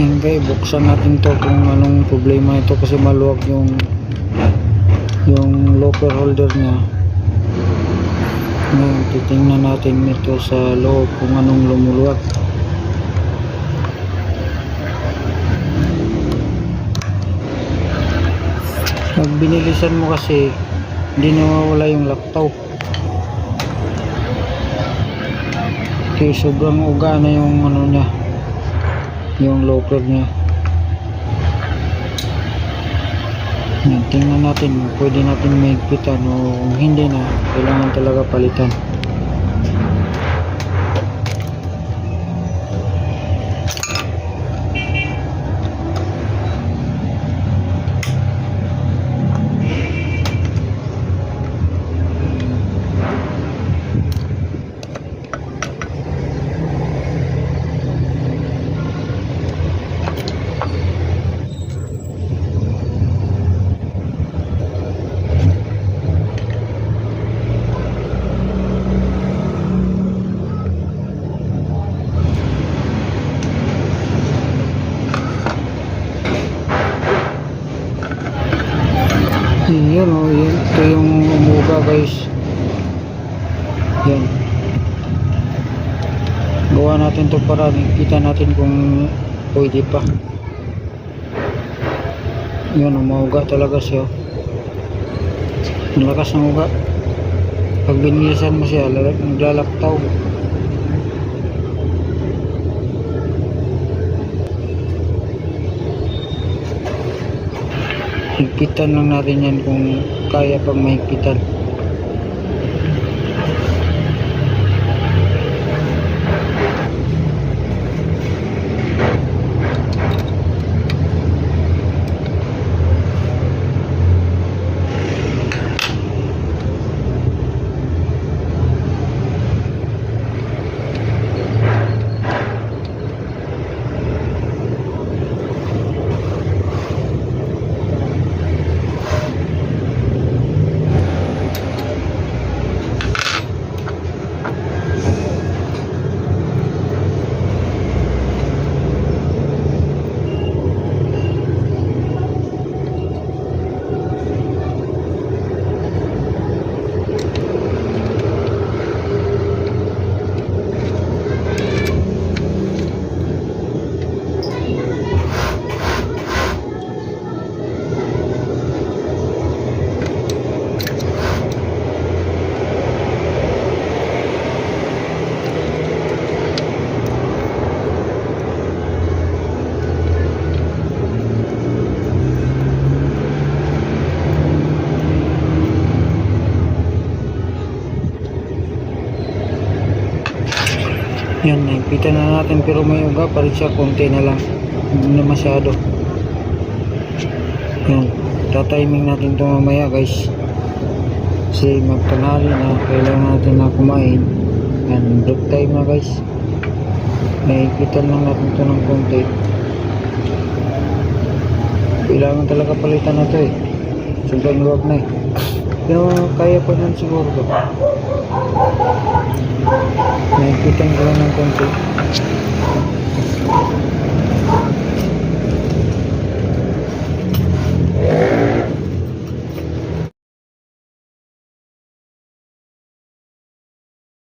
Hingga buksan natin to kung anong problema ito kasi maluwag yung yung locker holder niya. Ngayon, titingnan natin ito sa loob kung anong lumuluwag. Pag binilisan mo kasi, hindi nawawala yung laktaw. Kaya sobrang uga na yung ano niya, yung locker niya. Yan, tingnan natin pwede natin maigpitan o kung hindi na, kailangan talaga palitan. Yun o, yun. Ito yung umuga guys. Yan. Gawa natin to para kita natin kung pwede pa. Yun, umuga talaga siya. Ang lakas ng uga. Pag binilisan mo siya, lala- naglalaktaw. Higpitan lang natin yan kung kaya pang mahigpitan. Yan, nahigpitan na natin pero may uga pa rin siya, konti na lang. Hindi na masyado. Yan, tatiming natin ito mamaya guys. Kasi magtanghali na, kailangan natin na kumain. Yan, break time na guys. Nahigpitan lang natin ito ng konti. Kailangan talaga palitan na ito eh. Sobrang luwag na eh. Pero kaya pa nun siguro to. Ko lang ng konti.